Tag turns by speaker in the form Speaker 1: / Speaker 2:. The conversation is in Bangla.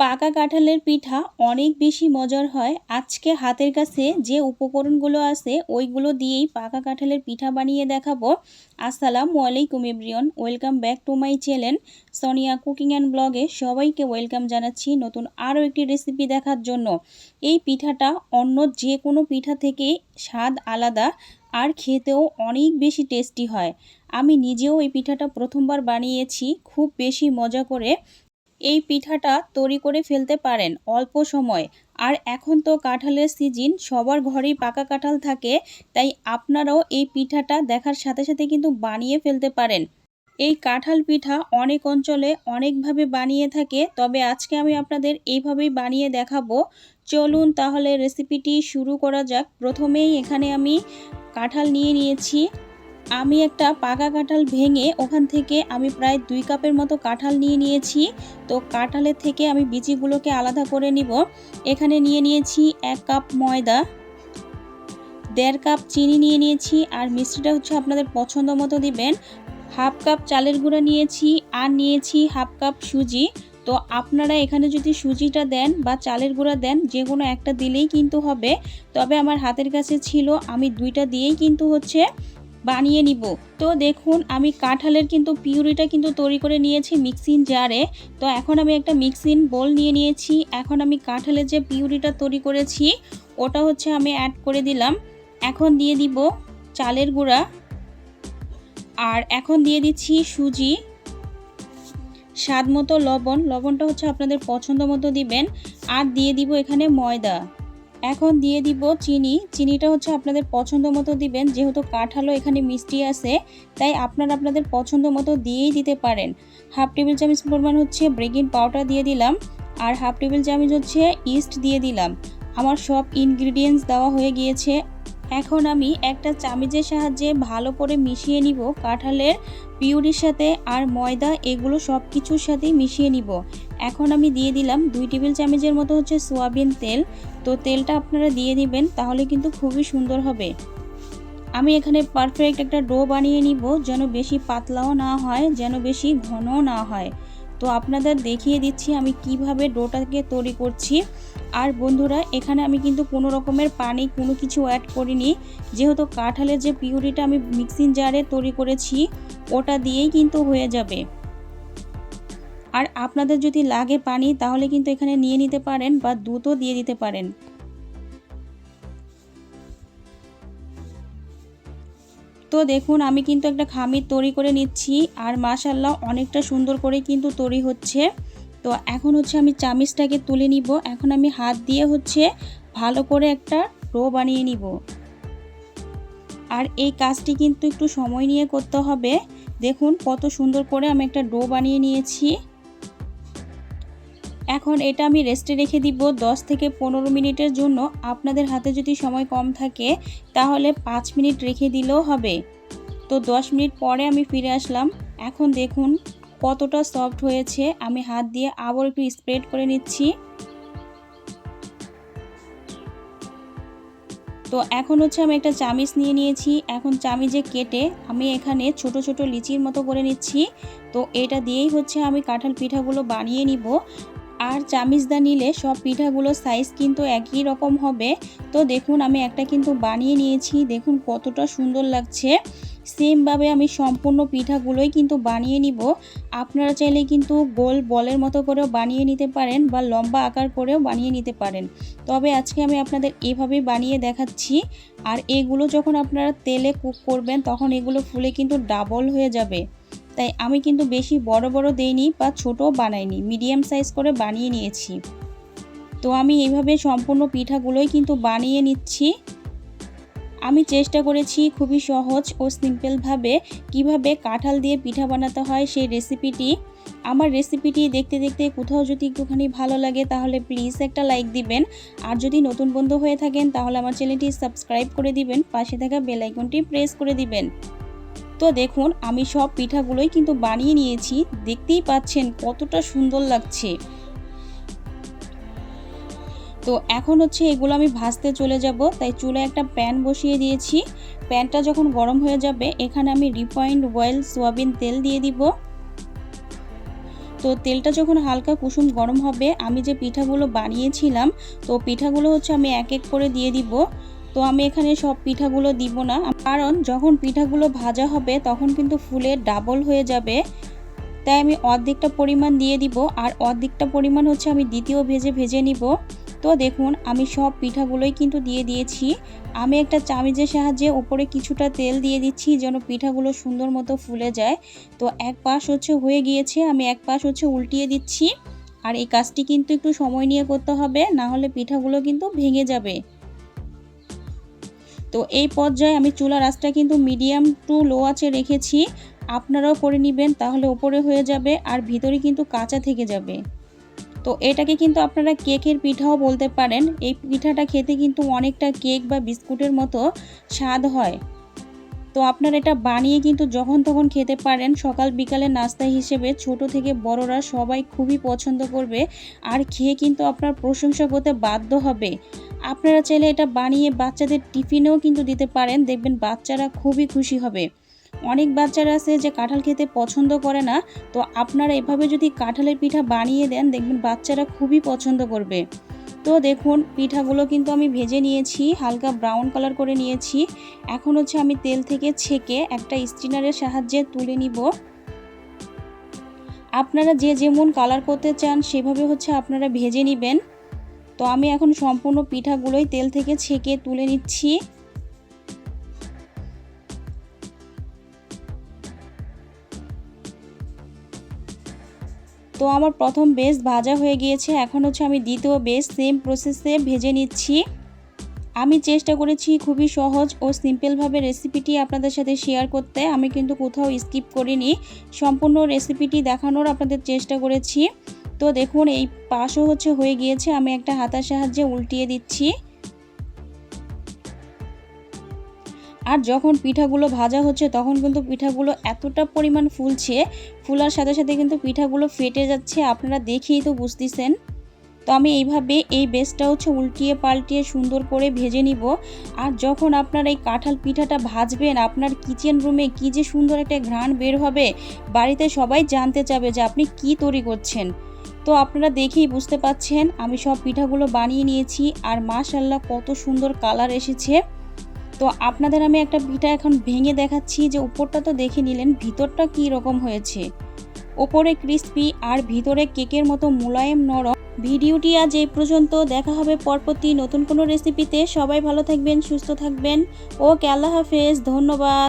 Speaker 1: পাকা কাঁঠালের পিঠা অনেক বেশি মজার হয়। আজকে হাতের কাছে যে উপকরণগুলো আছে, ওইগুলো দিয়েই পাকা কাঁঠালের পিঠা বানিয়ে দেখাবো। আসসালামু আলাইকুম everyone, welcome back to my channel Sonia cooking and ব্লগে সবাইকে ওয়েলকাম জানাচ্ছি নতুন আরও একটি রেসিপি দেখার জন্য। এই পিঠাটা অন্য যে কোনো পিঠা থেকে স্বাদ আলাদা আর খেতেও অনেক বেশি টেস্টি হয়। আমি নিজেও এই পিঠাটা প্রথমবার বানিয়েছি, খুব বেশি মজা করে। এই পিঠাটা তৈরি করে ফেলতে পারেন অল্প সময়। আর এখন তো কাঁঠালের সিজন সবার ঘরেই পাকা কাঁঠাল থাকে, তাই আপনারাও এই পিঠাটা দেখার সাথে সাথে কিন্তু বানিয়ে ফেলতে পারেন। এই কাঁঠাল পিঠা অনেক অঞ্চলে অনেকভাবে বানিয়ে থাকে, তবে আজকে আমি আপনাদের এইভাবেই বানিয়ে দেখাবো। চলুন তাহলে রেসিপিটি শুরু করা যাক। প্রথমেই এখানে আমি কাঁঠাল নিয়ে নিয়েছি। আমি একটা পাকা কাঁঠাল ভেঙে ওখান থেকে আমি প্রায় দুই কাপের মতো কাঁঠাল নিয়ে নিয়েছি। তো কাঁঠালের থেকে আমি বিচিগুলোকে আলাদা করে নিব। এখানে নিয়ে নিয়েছি এক কাপ ময়দা, দেড় কাপ চিনি নিয়ে নিয়েছি আর মিষ্টিটা হচ্ছে আপনাদের পছন্দ মতো দিবেন। হাফ কাপ চালের গুঁড়া নিয়েছি আর নিয়েছি হাফ কাপ সুজি। তো আপনারা এখানে যদি সুজিটা দেন বা চালের গুঁড়া দেন, যে কোনো একটা দিলেই কিন্তু হবে। তবে আমার হাতের কাছে ছিল, আমি দুইটা দিয়েই কিন্তু হচ্ছে বানিয়ে নিব। তো দেখুন, আমি কাঁঠালের কিন্তু পিউরিটা কিন্তু তৈরি করে নিয়েছি মিক্সিং জারে। তো এখন আমি একটা মিক্সিং বোল নিয়ে নিয়েছি। এখন আমি কাঁঠালের যে পিউরিটা তৈরি করেছি, ওটা হচ্ছে আমি অ্যাড করে দিলাম। এখন দিয়ে দিব চালের গুঁড়া। আর এখন দিয়ে দিচ্ছি সুজি। স্বাদ মতো লবণ। লবণটা হচ্ছে আপনাদের পছন্দ মতো দিবেন। আর দিয়ে দিব এখানে ময়দা। এখন দিয়ে দিব চিনি। চিনিটা হচ্ছে আপনাদের পছন্দ মতো দিবেন, যেহেতু কাঠালো এখানে মিষ্টি আছে, তাই আপনারা আপনাদের পছন্দ মতো দিয়েই দিতে পারেন। হাফ টেবিল চামচ পরিমাণ হচ্ছে ব্রেকিং পাউডার দিয়ে দিলাম, আর হাফ টেবিল চামচ হচ্ছে ইস্ট দিয়ে দিলাম। আমার সব ইনগ্রিডিয়েন্টস দেওয়া হয়ে গিয়েছে। এখন আমি একটা চামিচের সাহায্যে ভালো করে মিশিয়ে নিব কাঁঠালের পিউরির সাথে আর ময়দা এগুলো সব কিছুর সাথেই মিশিয়ে নিব। এখন আমি দিয়ে দিলাম দুই টেবিল চামচের মতো হচ্ছে সোয়াবিন তেল। তো তেলটা আপনারা দিয়ে দিবেন, তাহলে কিন্তু খুবই সুন্দর হবে। আমি এখানে পারফেক্ট একটা ডো বানিয়ে নিব, যেন বেশি পাতলাও না হয়, যেন বেশি ঘনও না হয়। তো আপনাদের দেখিয়ে দিচ্ছি আমি কীভাবে ডোটাকে তৈরি করছি। আর বন্ধুরা, এখানে আমি কিন্তু কোনো রকমের পানি, কোনো কিছু অ্যাড করিনি। যেহেতু কাঁঠালের যে পিউরিটা আমি মিক্সিং জারে তৈরি করেছি, ওটা দিয়েই কিন্তু হয়ে যাবে। আর আপনাদের যদি লাগে পানি, তাহলে কিন্তু এখানে নিয়ে নিতে পারেন বা দুধও দিয়ে দিতে পারেন। তো দেখুন, আমি কিন্তু একটা খামির তৈরি করে নিচ্ছি আর মাশাল্লাহ অনেকটা সুন্দর করে কিন্তু তৈরি হচ্ছে। তো এখন হচ্ছে আমি চামিচটাকে তুলে নিব। এখন আমি হাত দিয়ে হচ্ছে ভালো করে একটা ডো বানিয়ে নিব। আর এই কাজটি কিন্তু একটু সময় নিয়ে করতে হবে। দেখুন, কত সুন্দর করে আমি একটা ডো বানিয়ে নিয়েছি। এখন এটা আমি রেস্টে রেখে দিব। 10 থেকে পনেরো মিনিটের জন্য আপনাদের হাতে যদি সময় কম থাকে, তাহলে পাঁচ মিনিট রেখে দিলেও হবে। তো 10 মিনিট পরে আমি ফিরে আসলাম। এখন দেখুন কতটা সফট হয়েছে। আমি হাত দিয়ে আবার একটু স্প্রেড করে নিচ্ছি। তো এখন হচ্ছে আমি একটা চামিচ নিয়ে নিয়েছি। এখন চামিচে কেটে আমি এখানে ছোট ছোট লিচির মতো করে নিচ্ছি। তো এটা দিয়েই হচ্ছে আমি কাঁঠাল পিঠাগুলো বানিয়ে নিব। আর চামিচদা নিলে সব পিঠাগুলোর সাইজ কিন্তু একই রকম হবে। তো দেখুন, আমি একটা কিন্তু বানিয়ে নিয়েছি। দেখুন কতটা সুন্দর লাগছে। সেমভাবে আমি সম্পূর্ণ পিঠাগুলোই কিন্তু বানিয়ে নিব। আপনারা চাইলে কিন্তু গোল বলের মতো করেও বানিয়ে নিতে পারেন বা লম্বা আকার করেও বানিয়ে নিতে পারেন। তবে আজকে আমি আপনাদের এভাবেই বানিয়ে দেখাচ্ছি। আর এগুলো যখন আপনারা তেলে কুক করবেন, তখন এগুলো ফুলে কিন্তু ডাবল হয়ে যাবে। তাই আমি কিন্তু বেশি বড় বড় দেইনি বা ছোট বানাইনি মিডিয়াম সাইজ করে বানিয়ে নিয়েছি। তো আমি এইভাবে সম্পূর্ণ পিঠাগুলোই কিন্তু বানিয়ে নিচ্ছি। আমি চেষ্টা করেছি খুবই সহজ ও সিম্পলভাবে কীভাবে কাঁঠাল দিয়ে পিঠা বানাতে হয় সেই রেসিপিটি আমার রেসিপিটি দেখতে দেখতে কোথাও যদি একটুখানি ভালো লাগে তাহলে প্লিজ একটা লাইক দিবেন। আর যদি নতুন বন্ধু হয়ে থাকেন তাহলে আমার চ্যানেলটি সাবস্ক্রাইব করে দিবেন, পাশে থাকা বেলাইকনটি প্রেস করে দিবেন। তো দেখুন, আমি সব পিঠাগুলোই কিন্তু বানিয়ে নিয়েছি। দেখতেই পাচ্ছেন কতটা সুন্দর লাগছে। তো এখন হচ্ছে এগুলো আমি ভাজতে চলে যাব। তাই চুলে একটা প্যান বসিয়ে দিয়েছি। প্যানটা যখন গরম হয়ে যাবে, এখানে আমি রিফাইন্ড অয়েল সোয়াবিন তেল দিয়ে দিব। তো তেলটা যখন হালকা কুসুম গরম হবে, আমি যে পিঠাগুলো বানিয়েছিলাম, তো পিঠাগুলো হচ্ছে আমি এক এক করে দিয়ে দিব। তো আমি এখানে সব পিঠাগুলো দিব না। কারণ যখন পিঠাগুলো ভাজা হবে, তখন কিন্তু ফুলে ডাবল হয়ে যাবে। তাই আমি অর্ধেকটা পরিমাণ দিয়ে দিব। আর অর্ধেকটা পরিমাণ হচ্ছে আমি দ্বিতীয় ভেজে ভেজে নিব। তো দেখুন, আমি সব পিঠাগুলোই কিন্তু দিয়ে দিয়েছি। আমি একটা চামিজের সাহায্যে ওপরে কিছুটা তেল দিয়ে দিচ্ছি যেন পিঠাগুলো সুন্দর মতো ফুলে যায়। তো এক পাশ হচ্ছে হয়ে গিয়েছে, আমি এক পাশ হচ্ছে উল্টিয়ে দিচ্ছি। আর এই কাজটি কিন্তু একটু সময় নিয়ে করতে হবে, না হলে পিঠাগুলো কিন্তু ভেঙে যাবে। তো এই পর্যায়ে আমি চুলার আঁচটা কিন্তু মিডিয়াম টু লো আঁচে রেখেছি। আপনারাও করে নেবেন, তাহলে ওপরে হয়ে যাবে আর ভিতরে কিন্তু কাঁচা থেকে যাবে। তো এটাকে কিন্তু আপনারা কেকের পিঠাও বলতে পারেন। এই পিঠাটা খেতে কিন্তু অনেকটা কেক বা বিস্কুটের মতো স্বাদ হয়। তো আপনারা এটা বানিয়ে কিন্তু যখন তখন খেতে পারেন। সকাল বিকালে নাস্তা হিসেবে ছোট থেকে বড়রা সবাই খুবই পছন্দ করবে আর খেয়ে কিন্তু আপনার প্রশংসা করতে বাধ্য হবে। আপনারা চাইলে এটা বানিয়ে বাচ্চাদের টিফিনেও কিন্তু দিতে পারেন। দেখবেন বাচ্চারা খুবই খুশি হবে। অনেক বাচ্চারা আছে যে কাঁঠাল খেতে পছন্দ করে না, তো আপনারা এভাবে যদি কাঁঠালের পিঠা বানিয়ে দেন, দেখবেন বাচ্চারা খুবই পছন্দ করবে। তো দেখুন, পিঠাগুলো কিন্তু আমি ভেজে নিয়েছি, হালকা ব্রাউন কালার করে নিয়েছি। এখন হচ্ছে আমি তেল থেকে ছেঁকে একটা স্টিনারের সাহায্যে তুলে নিব। আপনারা যে যেমন কালার করতে চান, সেভাবে হচ্ছে আপনারা ভেজে নেবেন। তো আমি এখন সম্পূর্ণ পিঠাগুলোই তেল থেকে ছেঁকে তুলে নিচ্ছি। তো আমার প্রথম বেস ভাজা হয়ে গিয়েছে। এখন হচ্ছে আমি দ্বিতীয় বেস সেম প্রসেসে ভেজে নিচ্ছি। আমি চেষ্টা করেছি খুবই সহজ ও সিম্পলভাবে রেসিপিটি আপনাদের সাথে শেয়ার করতে। আমি কিন্তু কোথাও স্কিপ করিনি। সম্পূর্ণ রেসিপিটি দেখানোর আপনাদের চেষ্টা করেছি। তো দেখুন, এই পাশও হচ্ছে হয়ে গিয়েছে। আমি একটা হাতার সাহায্যে উল্টিয়ে দিচ্ছি। আর যখন পিঠাগুলো ভাজা হচ্ছে, তখন কিন্তু পিঠাগুলো এতটা পরিমাণ ফুলছে, ফুলার সাথে সাথে কিন্তু পিঠাগুলো ফেটে যাচ্ছে, আপনারা দেখেই তো বুঝতেছেন। তো আমি এইভাবে এই বেসটা হচ্ছে উল্টিয়ে পাল্টিয়ে সুন্দর করে ভেজে নিব। আর যখন আপনার এই কাঁঠাল পিঠাটা ভাজবেন, আপনার কিচেন রুমে কি যে সুন্দর একটা ঘ্রাণ বের হবে, বাড়িতে সবাই জানতে চাবে যে আপনি কি তৈরি করছেন। তো আপনারা দেখেই বুঝতে পাচ্ছেন, আমি সব পিঠাগুলো বানিয়ে নিয়েছি, আর মাশাল্লাহ কত সুন্দর কালার এসেছে। তো আপনাদের আমি একটা পিঠা এখন ভেঙে দেখাচ্ছি যে উপরটা তো দেখে নিলেন, ভিতরটা কি রকম হয়েছে। ওপরে ক্রিস্পি আর ভিতরে কেকের মতো মোলায়েম নরম। ভিডিওটি আজ এই পর্যন্ত, দেখা হবে পরপরতি নতুন কোনো রেসিপিতে সবাই ভালো থাকবেন, সুস্থ থাকবেন। ও আল্লাহ হাফেজ, ধন্যবাদ।